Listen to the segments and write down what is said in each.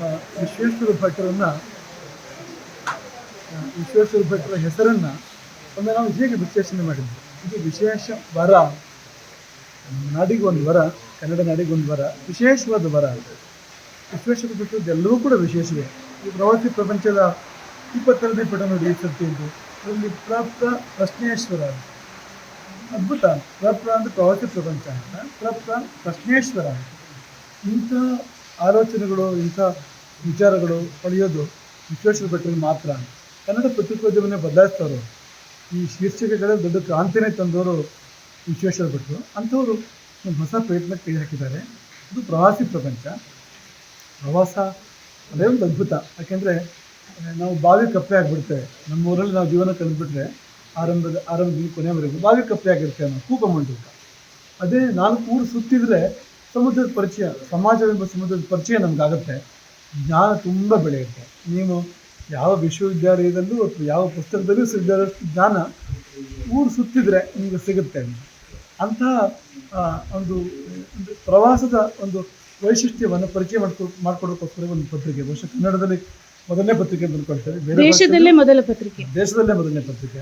ವಿಶ್ವೇಶ್ವರ ಭಟ್ರನ್ನ ವಿಶ್ವೇಶ್ವರ ಭಟ್ರ ಹೆಸರನ್ನು ಒಮ್ಮೆ ನಾವು ಹೇಗೆ ವಿಶ್ಲೇಷಣೆ ಮಾಡಿದ್ವಿ? ಇದು ವಿಶೇಷ ವರ. ನಾಡಿಗೊಂದು ನಾಡಿಗೆ ವರ, ಕನ್ನಡ ನಾಡಿಗೊಂದು ವರ, ವಿಶೇಷವಾದ ವರ ವಿಶ್ವೇಶ್ವರ ಭಟ್ರದ್ದು ಎಲ್ಲವೂ ಕೂಡ ವಿಶೇಷವೇ. ಈ ಪ್ರವಾಸಿ ಪ್ರಪಂಚದ ಇಪ್ಪತ್ತೆರಡನೇ ಪಟ ನೋಡಿ ಇದು. ಅದರಲ್ಲಿ ಪ್ರಾಪ್ತ ಪ್ರಶ್ನೇಶ್ವರ ಅದ್ಭುತ. ಪ್ರಪ್ರ ಅಂದರೆ ಪ್ರವಾಸಿ ಪ್ರಪಂಚ ಅಂತ. ಪ್ರಪ್ರ ಪ್ರಶ್ನೇಶ್ವರ ಇಂಥ ಆಲೋಚನೆಗಳು, ಇಂಥ ವಿಚಾರಗಳು ಪಡೆಯೋದು ವಿಶ್ವೇಶ್ವರ ಮಾತ್ರ. ಕನ್ನಡ ಪತ್ರಿಕೋದ್ಯಮನೇ ಬದಲಾಯಿಸ್ತವರು. ಈ ಶೀರ್ಷಿಕೆಗಳ ದೊಡ್ಡ ಕ್ರಾಂತಿನೇ ತಂದವರು ವಿಶ್ವೇಶ್ವರ ಭಟ್ರು. ಅಂಥವರು ಒಂದು ಹೊಸ ಪ್ರಯತ್ನ ಕೈ ಹಾಕಿದ್ದಾರೆ. ಇದು ಪ್ರವಾಸಿ ಪ್ರಪಂಚ. ಪ್ರವಾಸ ಅದೇ ಒಂದು ಅದ್ಭುತ. ಯಾಕೆಂದರೆ ನಾವು ಬಾವಿ ಕಪ್ಪೆ ಆಗಿಬಿಡ್ತೇವೆ ನಮ್ಮ ಊರಲ್ಲಿ ನಾವು ಜೀವನ ಕಳೆದ್ಬಿಟ್ರೆ ಆರಂಭದ ಆರಂಭದಿಂದ ಕೊನೆಯವರೆಗೂ ಬಾವಿ ಕಪ್ಪೆ ಆಗಿರ್ತೇವೆ ನಾವು ಕೂಪಮಂಡು ಅದೇ ನಾಲ್ಕು ಊರು ಸುತ್ತಿದ್ರೆ ಸಮುದ್ರದ ಪರಿಚಯ ಸಮಾಜವೆಂಬ ಸಮುದ್ರದ ಪರಿಚಯ ನಮಗಾಗುತ್ತೆ. ಜ್ಞಾನ ತುಂಬ ಬೆಳೆಯುತ್ತೆ. ನೀವು ಯಾವ ವಿಶ್ವವಿದ್ಯಾಲಯದಲ್ಲೂ ಅಥವಾ ಯಾವ ಪುಸ್ತಕದಲ್ಲೂ ಸಿಗದಷ್ಟು ಜ್ಞಾನ ಊರು ಸುತ್ತಿದ್ರೆ ನಿಮಗೆ ಸಿಗುತ್ತೆ ಅಂತಹ ಒಂದು ಪ್ರವಾಸದ ಒಂದು ವೈಶಿಷ್ಟ್ಯವನ್ನು ಪರಿಚಯ ಮಾಡ್ಕೊ ಮಾಡ್ಕೊಡೋಕ್ಕೋಸ್ಕರ ಒಂದು ಪತ್ರಿಕೆ ಬಹುಶಃ ಕನ್ನಡದಲ್ಲಿ ಮೊದಲನೇ ಪತ್ರಿಕೆ ಅಂತ ಅನ್ಕೊಳ್ತೇವೆ ಬೇರೆ ದೇಶದಲ್ಲೇ ಮೊದಲ ಪತ್ರಿಕೆ. ದೇಶದಲ್ಲೇ ಮೊದಲನೇ ಪತ್ರಿಕೆ.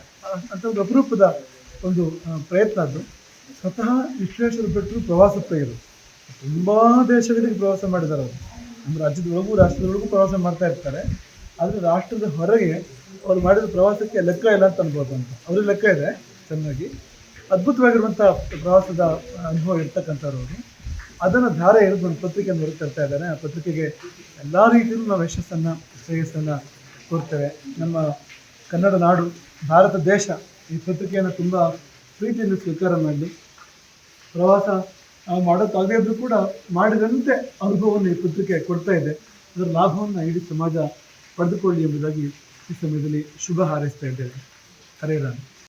ಅಂತ ಒಂದು ಅಪರೂಪದ ಒಂದು ಪ್ರಯತ್ನ ಅದು. ಸ್ವತಃ ವಿಶ್ವೇಶ್ವರ ಭಟ್ರು ಪ್ರವಾಸ ಪ್ರಿಯರು ತುಂಬ ದೇಶಗಳಿಗೆ ಪ್ರವಾಸ ಮಾಡಿದ್ದಾರೆ ಅವರು. ನಮ್ಮ ರಾಜ್ಯದೊಳಗೂ ರಾಷ್ಟ್ರದೊಳಗೂ ಪ್ರವಾಸ ಮಾಡ್ತಾ ಇರ್ತಾರೆ. ಆದರೆ ರಾಷ್ಟ್ರದ ಹೊರಗೆ ಅವ್ರು ಮಾಡಿದ ಪ್ರವಾಸಕ್ಕೆ ಲೆಕ್ಕ ಇಲ್ಲ ಅಂತ ಅನ್ಬೋದು ಅಂತ. ಅವ್ರಿಗೆ ಲೆಕ್ಕ ಇದೆ, ಚೆನ್ನಾಗಿ. ಅದ್ಭುತವಾಗಿರುವಂಥ ಪ್ರವಾಸದ ಅನುಭವ ಇರ್ತಕ್ಕಂಥವ್ರು ಅವರು. ಅದನ್ನು ಧಾರೆ ಎಳೆದು ಒಂದು ಹೊರಗೆ ತರ್ತಾ ಇದ್ದಾರೆ. ಆ ಪತ್ರಿಕೆಗೆ ಎಲ್ಲ ರೀತಿಯಲ್ಲೂ ನಾವು ಯಶಸ್ಸನ್ನು, ಶ್ರೇಯಸ್ಸನ್ನು ಕೊಡ್ತೇವೆ. ನಮ್ಮ ಕನ್ನಡ ನಾಡು, ಭಾರತ ದೇಶ ಈ ಪತ್ರಿಕೆಯನ್ನು ತುಂಬ ಪ್ರೀತಿಯಿಂದ ಸ್ವೀಕಾರ ಮಾಡಲಿ. ಪ್ರವಾಸ ನಾವು ಮಾಡೋಕ್ಕಾಗದೇ ಇದ್ರೂ ಕೂಡ ಮಾಡಿದಂತೆ ಅನುಭವವನ್ನು ಈ ಪತ್ರಿಕೆ ಕೊಡ್ತಾ ಇದೆ. ಅದರ ಲಾಭವನ್ನು ಇಡೀ ಸಮಾಜ ಪಡೆದುಕೊಳ್ಳಿ ಎಂಬುದಾಗಿ ಈ ಸಮಯದಲ್ಲಿ ಶುಭ ಹಾರೈಸ್ತಾ ಇದ್ದೇವೆ ಹರೇ ರಾಮ್.